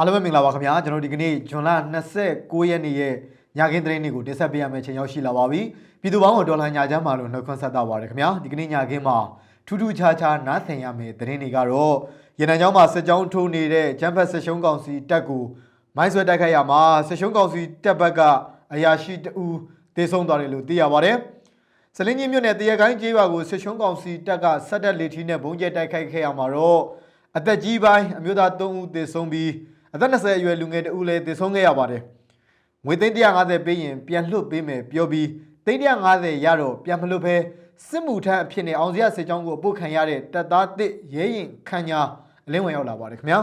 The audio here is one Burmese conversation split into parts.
အားလုံးပဲမင်္ဂလာပါခင်ဗျာကျွန်တော်ဒီကနေ့ဇွန်လ29ရက်နေ့ရဲ့ညခင်းသတင်းတွေကိုတင်ဆက်ပေးရမယ့်ချိန်ရောက်ရှိလာပါပြီပြည်သူပေါင်းကိုဒေါ်လာညာချမ်းပါလို့နှုတ်ခွန်းဆက်တာပါတယ်ခင်ဗျာဒီကနေ့ညခင်းမှာထူးထူးခြားခြားနားဆင်ရမယ့်သတင်းတွေကတော့ရန်နံကျောင်းမှာစစ်ကြောင်းထိုးနေတဲ့ဂျမ်ဖတ်စစ်ရှုံးကောင်စီတပ်ကိုမိုင်းဆွဲတိုက်ခိုက်ရမှာစစ်ရှုံးကောင်စီတပ်ဘက်ကအရာရှိတဦးတေဆုံးသွားတယ်လို့သိရပါတယ်စလင်းကြီးမြို့နယ်တရကိုင်းကျေးရွာကိုစစ်ရှုံးကောင်စီတပ်ကဆက်တက်လေထီနဲ့ဘုံကျဲတိုက်ခိုက်ခဲ့ရမှာတော့အသက်ကြီးပိုင်းအမျိုးသား3ဦးသေဆုံးပြီး အသက်20အရွယ်လူငယ်တဦးလည်းသေဆုံးခဲ့ရပါတယ်။ငွေသိန်း150ပေးရင်ပြန်လွှတ်ပေးမယ်ပြောပြီးသိန်း150ရတော့ပြန်မလွှတ်ဘဲစစ်မှုထမ်းအဖြစ်နဲ့အောင်စရစစ်ကြောင်းကိုအပုတ်ခံရတဲ့တပ်သားတစ်ရဲရင်ခန်းညာအလင်းဝင်ရောက်လာပါတယ်ခင်ဗျာ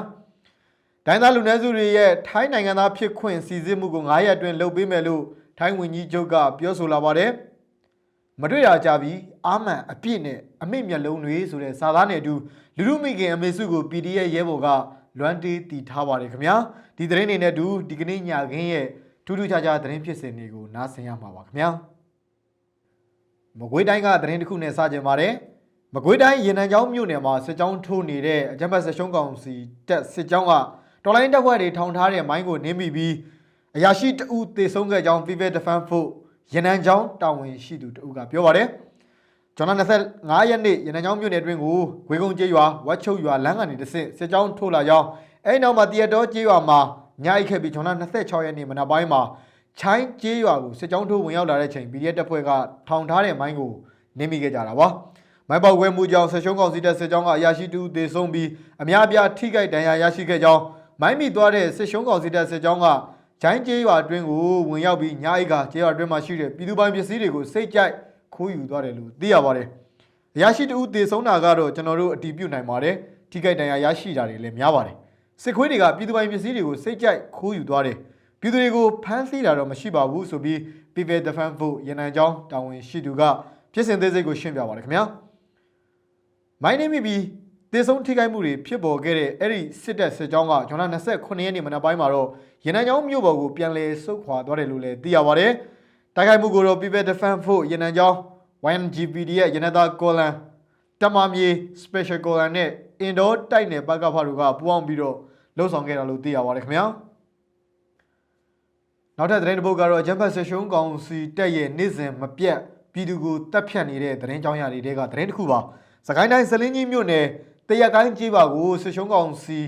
။တိုင်းသားလူနည်းစုတွေရဲ့ထိုင်းနိုင်ငံသားဖြစ်ခွင့်စီစစ်မှုကို9ရက်အတွင်းလုပ်ပေးမယ်လို့ထိုင်းဝန်ကြီးချုပ်ကပြောဆိုလာပါတယ်။မတွေ့ရကြပြီအာမန်အပြည့်နဲ့အမိမျက်လုံးတွေဆိုတဲ့စာသားနဲ့အတူလူလူမိခင်အမေစုကို PDF ရဲဘော်က လွမ်းတေးတီထားပါတယ်ခင်ဗျာဒီသတင်းတွေနဲ့အတူဒီကနေ့ညခင်းရဲ့ထူးထူးခြားခြားသတင်းဖြစ်စဉ်တွေကိုနားဆင်ရမှာပါခင်ဗျာမကွေးတိုင်းကသတင်းတစ်ခုနဲ့စကြင်ပါတယ်မကွေးတိုင်းရေနံချောင်းမြို့နယ်မှာစစ်ကြောင်းထိုးနေတဲ့အကြမ်းဖက်စစ်ရှုံးကောင်စီတက်စစ်ကြောင်းကတော်လိုင်းတပ်ဖွဲ့တွေထောင်ထားတဲ့မိုင်းကိုနင်းမိပြီးအရာရှိတအူးတေဆုံးခဲ့ကြောင်း People Defense Force ရန်နံချောင်းတာဝန်ရှိသူတအူးကပြောပါတယ်။ ကျွန်တော်25ရက်နေ့ရန်နံချောင်းမြို့နယ်အတွင်းကိုဂွေကုံကျေးရွာဝက်ချုပ်ရွာလမ်းကနေတစ်ဆင့်စစ်ကြောင်းထိုးလာကြောင်းအဲဒီနောက်မှာတရတော်ကျေးရွာမှာညအိတ်ခဲ့ပြီးကျွန်တော်26ရက်နေ့မနက်ပိုင်းမှာချိုင်းကျေးရွာကိုစစ်ကြောင်းထိုးဝင်ရောက်လာတဲ့ချိန် PDF တပ်ဖွဲ့ကထောင်ထားတဲ့မိုင်းကိုနင်းမိခဲ့ကြတာပါ။မိုင်းပေါက်ဝဲမှုကြောင့်ဆက်ရှုံးကောင်စီတပ်စစ်ကြောင်းကအရာရှိတူသေဆုံးပြီးအများအပြားထိခိုက်ဒဏ်ရာရရှိခဲ့ကြောင်းမိုင်းမိသွားတဲ့စစ်ရှုံးကောင်စီတပ်စစ်ကြောင်းကဂျိုင်းကျေးရွာအတွင်းကိုဝင်ရောက်ပြီးညာအိတ်ကကျေးရွာအတွင်းမှာရှိတဲ့ပြည်သူပိုင်ပစ္စည်းတွေကိုစိတ်ကြိုက် ခိုးယူသွားတယ်လို့သိရပါတယ်။အရာရှိတဦးတေဆုံးတာကတော့ကျွန်တော်တို့အတီးပြုတ်နိုင်ပါတယ်။ထိခိုက်ဒဏ်ရာရရှိတာတွေလည်းများပါတယ်။စစ်ခွေးတွေကပြည်သူပိုင်ပစ္စည်းတွေကိုစိတ်ကြိုက်ခိုးယူသွားတယ်။ပြည်သူတွေကိုဖမ်းဆီးတာတော့မရှိပါဘူးဆိုပြီး People Defense Force ရန်နိုင်ကျောင်းတာဝန်ရှိသူကဖြစ်စဉ်သေးစိတ်ကိုရှင်းပြပါတယ်ခင်ဗျာ။မိုင်းနေမိပြီးတေဆုံးထိခိုက်မှုတွေဖြစ်ပေါ်ခဲ့တဲ့အဲ့ဒီစစ်တပ်စစ်ကြောင်းကဂျွန်လ29ရက်နေ့မနက်ပိုင်းမှာတော့ရန်နံချောင်းမြို့ပေါ်ကိုပြန်လည်ဆုတ်ခွာသွားတယ်လို့လည်းသိရပါတယ်။ တိုက်ခိုက်မှုကိုတော့ People Defense Force ရန်နံချောင်း YNGPD ရဲ့ရန်နတာကောလန်တမမြေ Special ကောလန်နဲ့အင်ဒိုတိုက်နယ်ဘက်ကဖားတို့ကပူးပေါင်းပြီးတော့လှုပ်ဆောင်ခဲ့တာလို့သိရပါတယ်ခင်ဗျာ။နောက်ထပ်သတင်းတစ်ပုဒ်ကတော့ဂျမ်ဘတ်ဆက်ရှုံးကောင်စီတက်ရဲ့နေ့စဉ်မပြတ်ပြည်သူကိုတပ်ဖြတ်နေတဲ့သတင်းကြောင်းရာတွေကသတင်းတစ်ခုပါ။စကိုင်းတိုင်းစလင်းကြီးမြို့နယ်တရက်ကိုင်းကြီးပါကိုဆက်ရှုံးကောင်စီ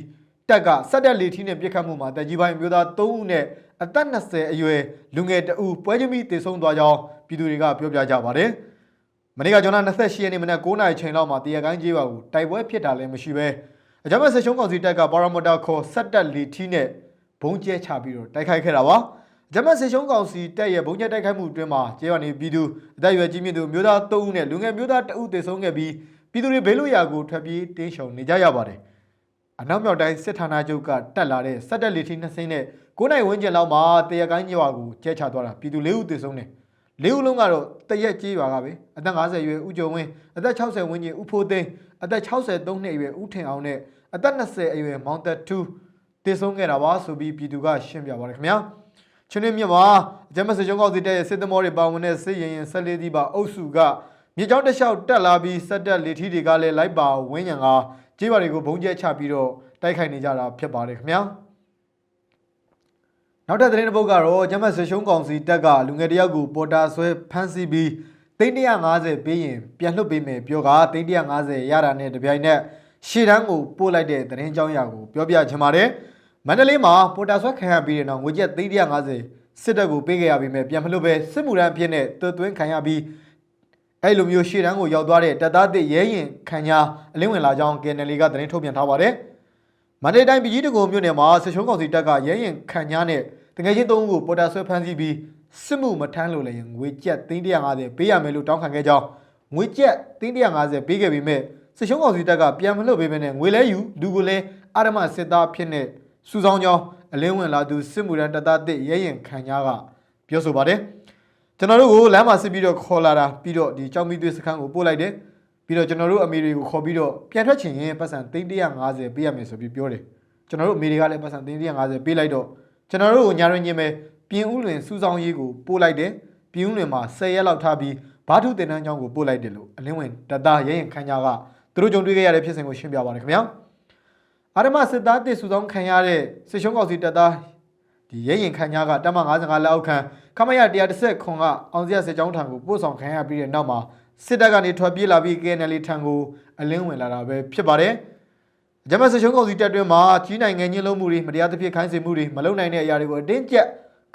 တက်ကစက်တက်လေထီးနဲ့ပြစ်ခတ်မှုမှာတက်ကြီးပိုင်းမျိုးသား3ဦးနဲ့ အသက်20အရွယ်လူငယ်တဦးပွဲချင်းပြီးတေဆုံးသွားကြောင်းပြည်သူတွေကပြောပြကြပါတယ်။မနေ့ကကျွန်တော်28ရက်နေ့မနက်9:00နာရီချိန်လောက်မှာတရက်ကိုင်းကြီးပါကိုတိုက်ပွဲဖြစ်တာလည်းမရှိပဲအကြမ်းဖက်ဆက်ရှုံးကောင်စီတက်ကပါရာမိုတာခေါ်စက်တက်လေထီးနဲ့ဘုံကျဲချပြီးတော့တိုက်ခိုက်ခဲ့တာပါ။ဂျမတ်ဆေရှုံးကောင်စီတက်ရဲ့ဘုံကျဲတိုက်ခိုက်မှုအတွင်းမှာကျေးရွာနေပြည်သူအသက်အရွယ်ကြီးမြင့်သူမျိုးသား3ဦးနဲ့လူငယ်မျိုးသား2ဦးသေဆုံးခဲ့ပြီးပြည်သူတွေဘေးလွတ်ရာကိုထွက်ပြေးတင်းရှောင်နေကြရပါတယ်။အနောက်မြောက်တိုင်းစစ်ဌာနချုပ်ကတက်လာတဲ့စက်တက်လီထီနှစ်စင်းနဲ့ 9နိုင်ဝန်းကျင်လောက်မှာတရကိုင်းရွာကိုကျဲချသွားတာပြည်သူ၄ဦးသေဆုံးတယ်။၄ဦးလုံးကတော့တရက်ကျေးရွာကပဲအသက်50ရွယ်ဦးကျော်ဝင်းအသက်60ဝန်းကျင်ဦးဖိုးသိန်းအသက်63နှစ်အရွယ်ဦးထင်အောင်နဲ့အသက်20အရွယ်မောင်သက်ထူးသေဆုံးခဲ့တာပါဆိုပြီးပြည်သူကရှင်းပြပါတယ်ခင်ဗျာ။ချင်းရမြမှာအကြမ်းမစစ်ချုံးကောက်စီတဲ့ရဲ့စစ်သမောတွေပါဝင်တဲ့စစ်ရင်ရင်ဆက်လေးသီးပါအုပ်စုကမြေကြောင်းတစ်လျှောက်တက်လာပြီးစက်တက်လေထီးတွေကလည်းလိုက်ပါဝင်းညံကကြေးပါတွေကိုဘုံကျဲချပြီးတော့တိုက်ခိုက်နေကြတာဖြစ်ပါတယ်ခင်ဗျာ နောက်တဲ့သတင်းတစ်ပုဒ်ကတော့ဂျမတ်ဆွေရှုံးကောင်စီတက်ကလူငယ်တယောက်ကိုပေါ်တာဆွဲဖမ်းဆီးပြီးသိန်း150ပေးရင်ပြန်လွှတ်ပေးမယ်ပြောကသိန်း150ရတာနဲ့တပြိုင်နက်ရှေ့တန်းကိုပို့လိုက်တဲ့သတင်းကြောင်းရာကိုပြောပြချင်ပါတယ်မန္တလေးမှာပေါ်တာဆွဲခံရပြီးတဲ့နောက်ငွေကျပ်သိန်း150စစ်တပ်ကိုပေးခဲ့ရပြီးမြဲပြန်မလွှတ်ပဲစစ်မှုထမ်းအဖြစ်နဲ့သွတ်သွင်းခံရပြီးအဲ့လိုမျိုးရှေ့တန်းကိုရောက်သွားတဲ့တပ်သားတစ်ရဲရင်ခံညာအလင်းဝင်လာကြောင်း KNL ကသတင်းထုတ်ပြန်ထားပါတယ်။မန္တလေးတိုင်းပြည်ကြီးတကုံမြို့နယ်မှာစစ်ရှုံးကောင်စီတပ်ကရဲရင်ခံညာနဲ့ တကယ်ချင်းသုံးဦးကိုပေါ်တာဆွဲဖမ်းဆီးပြီးစစ်မှုမထမ်းလို့လည်းငွေကျပ်350ပေးရမယ်လို့တောင်းခံခဲ့ကြောင်းငွေကျပ်350ပေးခဲ့ပြီးမြဲစစ်ရှုံးကောင်စီတပ်ကပြန်မလွှတ်ပေးဘဲနဲ့ငွေလဲယူလူကိုလည်းအာရမစစ်သားဖြစ်နေစူဆောင်းကြောင်းအလင်းဝင်လာသူစစ်မှုထမ်းတပ်သားတစ်ရဲရင်ခံညာကပြောဆိုပါတယ်။ကျွန်တော်တို့ကိုလမ်းမှာစစ်ပြီးတော့ခေါ်လာတာပြီးတော့ဒီကြောင်မီသွေးစခန်းကိုပို့လိုက်တယ်ပြီးတော့ကျွန်တော်တို့အမေတွေကိုခေါ်ပြီးတော့ပြန်ထွက်ချင်ရင်ပတ်စံ350ပေးရမယ်ဆိုပြီးပြောတယ်ကျွန်တော်တို့အမေတွေကလည်းပတ်စံ350ပေးလိုက်တော့ ကျွန်တော်တို့ကိုညာရင်ချင်းပဲပြင်ဦးလွင်စူးစောင်းရေးကိုပို့လိုက်တယ်ပြင်ဦးလွင်မှာ10ရက်လောက်ထားပြီးဘာထုတင်တန်းကျောင်းကိုပို့လိုက်တယ်လို့အလင်းဝင်တတရဲရင်ခန်းညာကသူတို့ကြုံတွေ့ခဲ့ရတဲ့ဖြစ်စဉ်ကိုရှင်းပြပါတယ်ခင်ဗျာအာရမစစ်သားတစ်စုဆောင်ခံရတဲ့စစ်ရှုံးကောက်စီတပ်သားဒီရဲရင်ခန့်ညာကတပ်မ55လက်အောက်ခံခမရ130ခွန်ကအောင်စရစစ်ကြောင်းထံကိုပို့ဆောင်ခံရပြီးတဲ့နောက်မှာစစ်တပ်ကနေထွက်ပြေးလာပြီး KNL ထံကိုအလင်းဝင်လာတာပဲဖြစ်ပါတယ်။ ဂျမတ်စစ်ရှုံးကောက်စီတပ်တွင်းမှာကြီးနိုင်ငံညှဉ်းလုံးမှုတွေမတရားသဖြင့်ခိုင်းစေမှုတွေမလုပ်နိုင်တဲ့အရာတွေကိုအတင်းကျပ်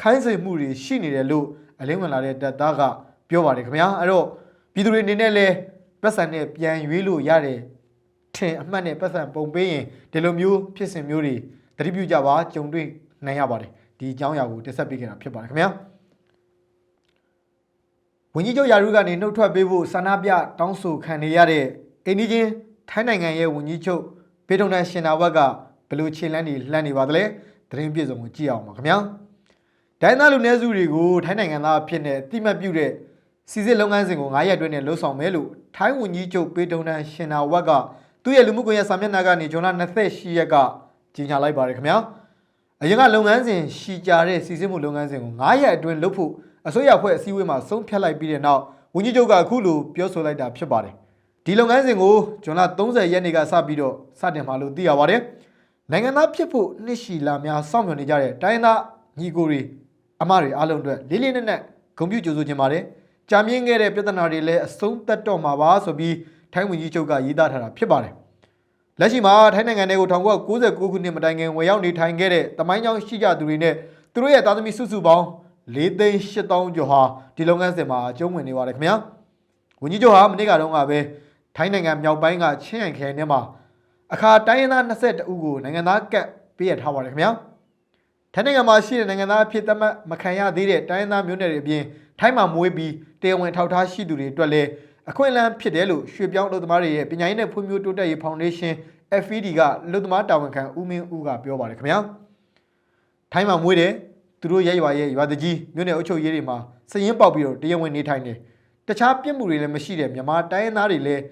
ခိုင်းစေမှုတွေရှိနေတယ်လို့အလင်းဝင်လာတဲ့တပ်သားကပြောပါတယ်ခင်ဗျာ။အဲ့တော့ပြည်သူတွေအနေနဲ့လည်းပတ်စံနဲ့ပြန်ရွေးလို့ရတယ်ထင်အမှတ်နဲ့ပတ်စံပုံပေးရင်ဒီလိုမျိုးဖြစ်စဉ်မျိုးတွေတတိပြုကြပါကြုံတွေ့နိုင်ရပါတယ်ဒီအကြောင်းအရာကိုတင်ဆက်ပေးခဲ့တာဖြစ်ပါတယ်ခင်ဗျာဝန်ကြီးချုပ်ယာရုကနေနှုတ်ထွက်ပေးဖို့ဆန္ဒပြတောင်းဆိုခံနေရတဲ့အိန္ဒိချင်းထိုင်းနိုင်ငံရဲ့ဝန်ကြီးချုပ် ပေထုံတန်ရှင်နာဝက်ကဘယ်လိုခြေလန်းနေလှမ်းနေပါသလဲသတင်းပြည့်စုံကိုကြည့်အောင်ပါခင်ဗျာဒိုင်းသားလူနည်းစုတွေကိုထိုင်းနိုင်ငံသားအဖြစ်နဲ့တိမှတ်ပြုတဲ့စီစစ်လုပ်ငန်းစဉ်ကို9ရက်အတွင်းနဲ့လှုပ်ဆောင်မယ်လို့ထိုင်းဝန်ကြီးချုပ်ပေထုံတန်ရှင်နာဝက်ကသူ့ရဲ့လူမှုကွန်ရက်စာမျက်နှာကနေဇွန်လ28ရက်ကကြီးညာလိုက်ပါတယ်ခင်ဗျာအရင်ကလုပ်ငန်းစဉ်ရှီကြတဲ့စီစစ်မှုလုပ်ငန်းစဉ်ကို9ရက်အတွင်းလုပ်ဖို့အစိုးရဖွဲ့အစည်းအဝေးမှာဆုံးဖြတ်လိုက်ပြီးတဲ့နောက်ဝန်ကြီးချုပ်ကအခုလိုပြောဆိုလိုက်တာဖြစ်ပါတယ် ဒီလုပ်ငန်းစဉ်ကိုဇွန်လ30ရက်နေ့ကစပြီးတော့စတင်မှာလို့သိရပါတယ်နိုင်ငံသားဖြစ်ဖို့နှစ်ရှီလာများစောင့်မျှော်နေကြတဲ့တိုင်းရင်းသားညီကိုတွေအမတွေအားလုံးအတွက်လေးလေးနက်နက်ဂုဏ်ပြုကြိုဆိုခြင်းပါတယ်ကြာမြင့်ခဲ့တဲ့ပြဿနာတွေလည်းအဆုံးသတ်တော့မှာပါဆိုပြီးထိုင်းဝန်ကြီးချုပ်ကရေးသားထားတာဖြစ်ပါတယ်လက်ရှိမှာထိုင်းနိုင်ငံတွေကို1999ခုနှစ်မတိုင်ခင်ဝင်ရောက်နေထိုင်ခဲ့တဲ့တမိုင်းကြောင်းရှိကြသူတွေနဲ့သူတို့ရဲ့သားသမီးစုစုပေါင်း၄သိန်း၈တောင်းကျော်ဟာဒီလုပ်ငန်းစဉ်မှာအကျုံးဝင်နေပါတယ်ခင်ဗျာဝန်ကြီးချုပ်ဟာမနေ့ကတော့ကပဲ ထိုင်းနိုင်ငံမြောက်ပိုင်းကချင်းရိုင်ခရိုင်ထဲမှာအခါတိုင်းရင်းသား22ဦးကိုနိုင်ငံသားကတ်ပေးရထားပါတယ်ခင်ဗျာထိုင်းနိုင်ငံမှာရှိတဲ့နိုင်ငံသားအဖြစ်သတ်မှတ်မခံရသေးတဲ့တိုင်းရင်းသားမျိုးနွယ်တွေအပြင်ထိုင်းမှာမွေးပြီးတရားဝင်ထောက်ထားရှိသူတွေအတွက်လည်းအခွင့်အလမ်းဖြစ်တယ်လို့ရွှေပြောင်းလုပ်သမားတွေရဲ့ပညာရေးနဲ့ဖွံ့ဖြိုးတိုးတက်ရေးဖောင်ဒေးရှင်း FED ကလူသမားတာဝန်ခံဦးမင်းဦးကပြောပါတယ်ခင်ဗျာထိုင်းမှာမွေးတယ်သူတို့ရဲ့ရွာရဲ့ရွာတကြီးမြို့နယ်အုပ်ချုပ်ရေးတွေမှာစည်ရင်ပေါက်ပြီးတော့တရားဝင်နေထိုင်တယ်တခြားပြစ်မှုတွေလည်းမရှိတဲ့မြန်မာတိုင်းရင်းသားတွေလည်း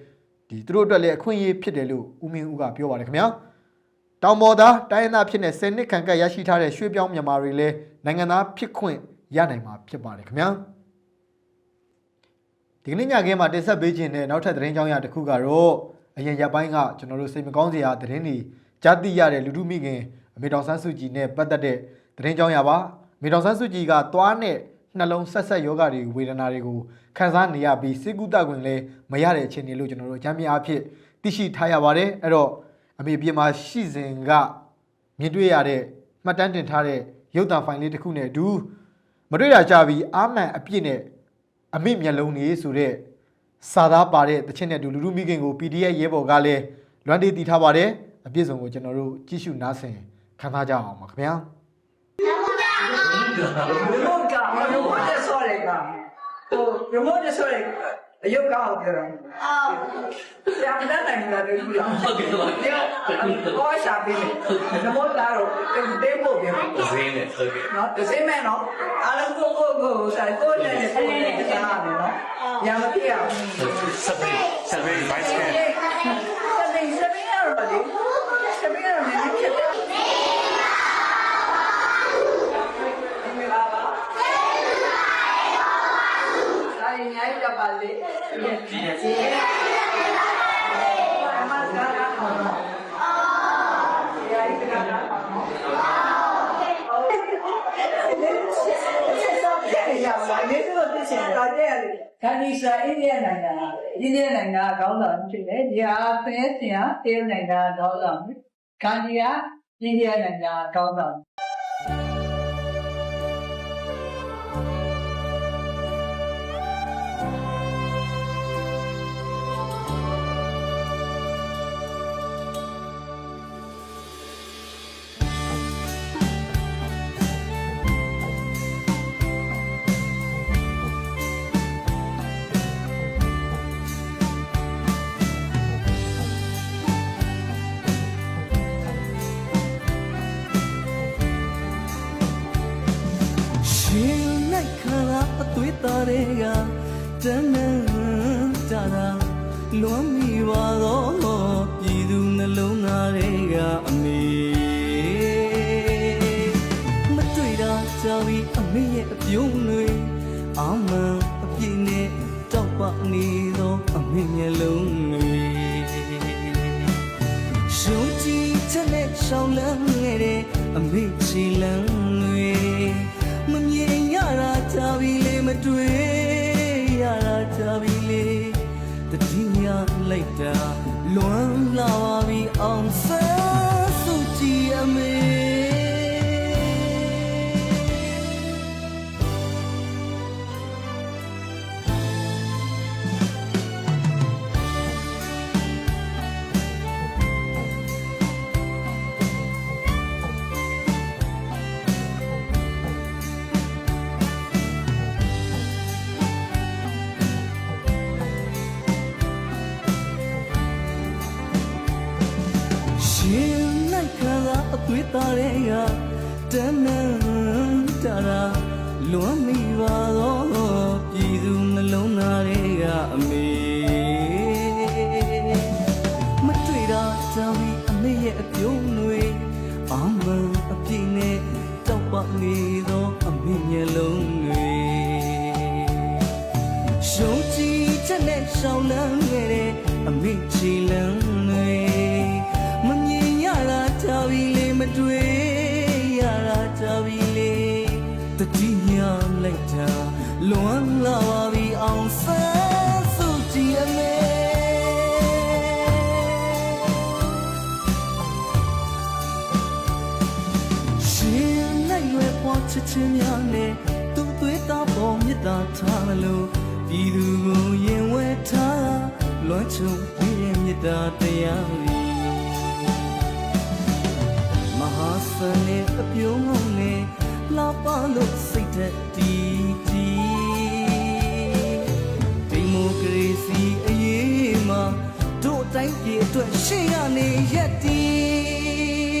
ဒီသူတို့အတွက်လည်းအခွင့်အရေးဖြစ်တယ်လို့ဦးမင်းဦးကပြောပါတယ်ခင်ဗျာတောင်ပေါ်သားတိုင်းရင်းသားဖြစ်တဲ့10နှစ်ခန့်ကပ်ရရှိထားတဲ့ရွှေပြောင်းမြန်မာတွေလည်းနိုင်ငံသားဖြစ်ခွင့်ရနိုင်မှာဖြစ်ပါတယ်ခင်ဗျာဒီကနေ့ညခင်းမှာတင်ဆက်ပေးခြင်းတဲ့နောက်ထပ်သတင်းကြောင်းရတစ်ခုကတော့အရင်ရက်ပိုင်းကကျွန်တော်တို့စိတ်မကောင်းစရာသတင်းတွေကြားသိရတဲ့လူထုမိခင်အမေတော်ဆန်းစုကြည်နဲ့ပတ်သက်တဲ့သတင်းကြောင်းရပါအမေတော်ဆန်းစုကြည်ကသွားနဲ့ နှလုံးဆက်ဆက်ယောဂတွေဝေဒနာတွေကိုခံစားနေရပြီးစိတ်ကူးတခွင့်လည်းမရတဲ့အခြေအနေလို့ကျွန်တော်တို့အကြမ်းမြင်အားဖြင့်သိရှိထားရပါတယ်အဲ့တော့အမေပြေမှာရှိစဉ်ကမြင်တွေ့ရတဲ့မှတ်တမ်းတင်ထားတဲ့ရုပ်သံဖိုင်လေးတစ်ခုနဲ့အတူမတွေ့ရကြပြီးအာမန်အပြည့်နဲ့အမိမျက်လုံးကြီးဆိုတဲ့စာသားပါတဲ့တခြင်းနဲ့အတူလူလူမိခင်ကို PDF ရဲဘော်ကလည်းလွမ်းတေးတည်ထားပါတယ်အပြည့်စုံကိုကျွန်တော်တို့ကြည့်ရှုနားဆင်ခံစားကြအောင်ပါခင်ဗျာ remote က remote နဲ့ဆော်လိုက်တာဟို remote နဲ့ဆော်လိုက်အယုတ်ကောက်ပြောတာအာဆရာမတတ်နိုင်ဘူးလားတူလားဟုတ်ကဲ့ပါကောရှာပေးမယ် remote ကတော့တင်းဖို့ပြောဈေးနဲ့ဟုတ်ကဲ့နော်တစ်စိမ့်မဲ့နော်အားလုံးကိုကိုကိုဆိုင်ကိုနဲ့ကိုနဲ့ကြားရမယ်နော်ညာမဖြစ်အောင်ဆက်ပြီးဆက်ပြီး vice ကစပင်းစပင်းရတော့လေစပင်းရတော့လည်းဖြစ်တယ်ဆိုင်ညာရပါလေ ဒီနေ့အမကလာအောင်။ရာရီကလာအောင်။ဟုတ်။ဆက်တော့ပြရမှာ။ဒီလိုပြချင်တာတဲ့လေ။ခန္ဒီစာအိန္ဒိယနိုင်ငံအိန္ဒိယနိုင်ငံခေါင်းဆောင်ဖြစ်တယ်။ဒီဟာသင်စင်ဟာတရုတ်နိုင်ငံခေါင်းဆောင်။ခန္ဒီကအိန္ဒိယနိုင်ငံခေါင်းဆောင်ရှင် သွေးသားတွေကတန်းတန်းကြတာလွမ်းမိပါတော့ပြည်သူနှလုံးသားတွေကအမေမတွေ့တာကြာပြီအမေရဲ့အပြုံးတွေအာမန်အပြည့်နဲ့တောက်ပနေသောအမေမျက်လုံးတွေရှုံးကြည်ချက်နဲ့ရှောင်းလန်းငယ်တဲ့အမေချီလန်း ရာလွမ်းမိ ချစ်ချင်းများနဲ့သူ့သွေးသားပေါ်မြတ်တာထားလို့ပြည်သူကိုရင်ဝဲထားလွမ်းချုံပြီးရဲ့မြတ်တာတရားကြီးမဟာစနေအပြုံးလုံးနဲ့လာပါလို့စိတ်သက်တီးတီးဒီမိုကရေစီအရေးမှာတို့တိုင်းပြည်အတွက်ရှေ့ရနေရက်တီးစာ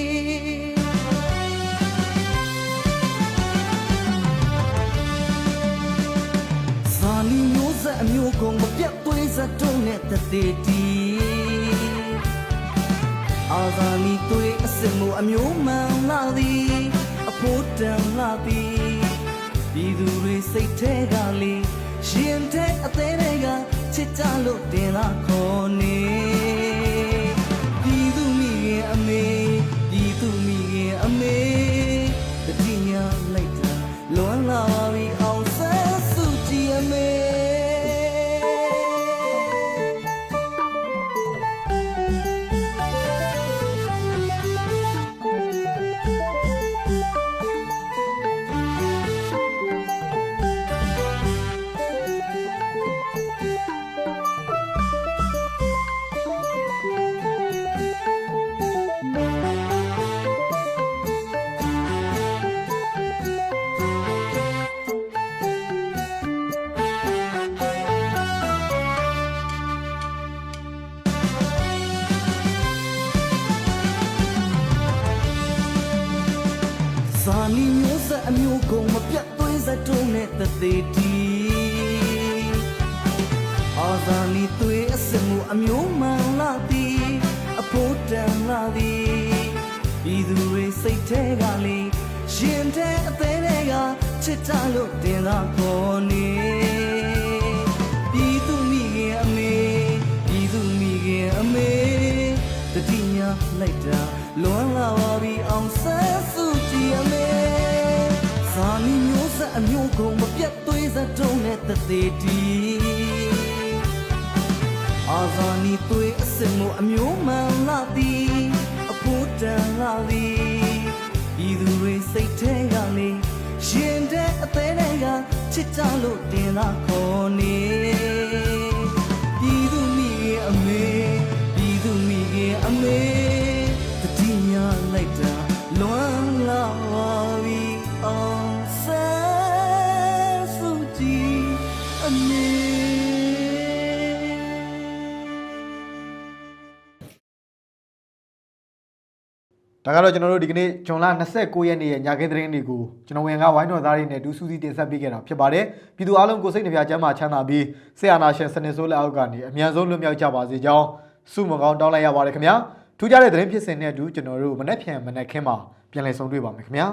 မျိုးဆက်အမျိုးကုန်မပြတ်သွေးစက်တုံးနဲ့တသေးတီအာဇာနည်သွေးအစင်မှုအမျိုးမှန်လာသည်အဖို့တန်လာသည်ပြည်သူတွေစိတ်ထဲကလေးရှင်တဲ့အသေးတွေကချစ်ကြလို့တင်လာခေါ်နေ က်အမျိုးကုန်မပြတ်သွေးစက်တုံးနဲ့တသေးတီအာဇာလီသွေးအစင်မှုအမျိုးမှန်လာသည်အဖို့တန်လာသည်ပြည်သူတွေစိတ်ထဲကလေးရှင်တဲ့အသေးတွေကချစ်ကြလို့တင်လာခေါ်နေပြည်သူမိခင်အမေပြည်သူမိခင်အမေတတိယလိုက်တာလွမ်းလာပါပြီအောင်ဆန်းစု က်အမျိုးကုန်မပြတ်သွေးစက်တုံးနဲ့တသေးတီအာဇာနီသွေးအစင်မှုအမျိုးမှန်လာသည်အဖို့တန်လာသည်ပြည်သူတွေစိတ်ထဲကလေးရှင်တဲ့အသေးတွေကချစ်ကြလို့တင်လာခေါ်နေပြည်သူမိခင်အမေပြည်သူမိခင်အမေ ဒါကတော့ကျွန်တော်တို့ဒီကနေ့ဂျွန်လ29ရက်နေ့ရဲ့ညခင်းသတင်းတွေကိုကျွန်တော်ဝင်ကဝိုင်းတော်သားတွေနဲ့ဒူးစူးစီတင်ဆက်ပေးခဲ့တာဖြစ်ပါတယ်ပြည်သူအားလုံးကိုစိတ်နှပြချမ်းသာချမ်းသာပြီးဆေးအာနာရှင်စနစ်ဆိုးလက်အောက်ကနေအမြန်ဆုံးလွတ်မြောက်ကြပါစေကြောင်းဆုမကောင်းတောင်းလိုက်ရပါတယ်ခင်ဗျာထူးခြားတဲ့သတင်းဖြစ်စဉ်နဲ့အတူကျွန်တော်တို့မနေ့ဖြန်မနေ့ခင်းမှာပြန်လည်ဆုံတွေ့ပါမယ်ခင်ဗျာ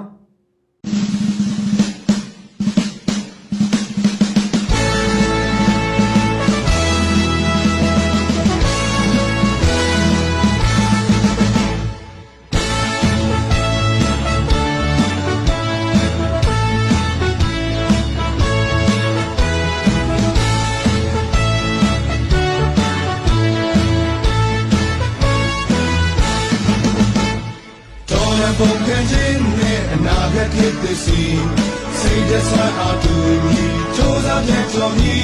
ခြင်းနဲ့အနာဂတ်ဖြစ်သည်စီစိတ်သက်သာအတူညီချိုးစားတဲ့ကြော်မီ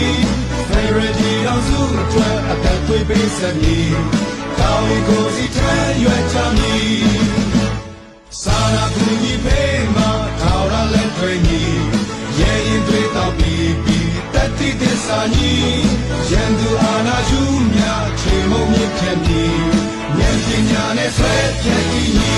Favorite တော်စုအတွက်အသက်သွေးပေးစမည်ကောင်းကိုစီထမ်းရွက်ချမည်စာနာကူညီပေးမှာထောက်ရလက်တွေညီရဲ့ရင်တွေတော့ပြီးပြီးတတိသစ္စာညီရန်သူအာနာယူမြချေမုံမြင့်ဖြတ်မည်ဉာဏ်ပညာနဲ့ဆွဲဖြတ်ပြီးညီ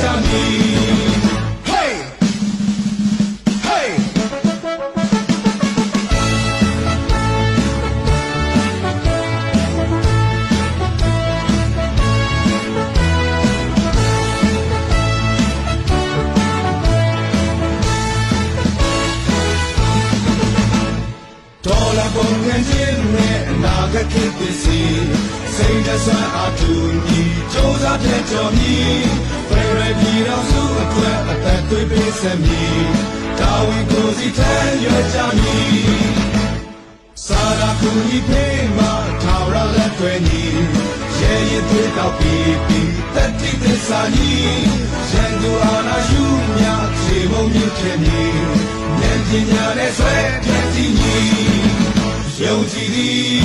စစ်ကြမည် Hey Hey ဒေါ်လာပုံငန်းချင်းနဲ့အနာဂတ်ဖြစ်သည်စီစိတ်သက်သာအတူညီစူးစမ်းတဲ့ကြော်မီ ဖရရပြည်တော်စုအတွက်အသက်သွေးပေးစမည်တာဝန်ကိုစီထမ်းရွက်ကြမည်စာရာကူညီပေးမှာထာဝရလက်တွေညီရဲ့ရည်သွေးတော့ပြီးပြီးတတိသစ္စာညီရန်သူအာနာယူမြခြေမုံမြင့်ဖြစ်မည်ဉာဏ်ပညာနဲ့ဆွဲဖြတ်တည်ညီယုံကြည်သည်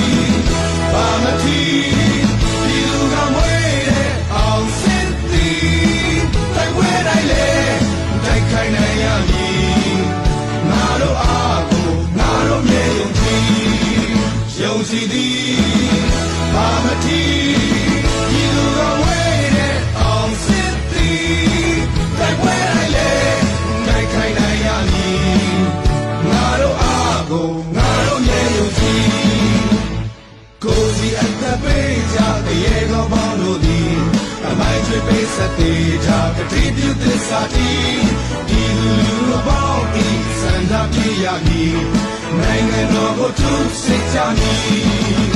ဘာမတိ စတဲ့ကြကတိပြုသစ္စာတီဒီလူလူအပေါင်းဤစန္ဒပြရမည်နိုင်ငံတော်ကိုသူစစ်ကြမည်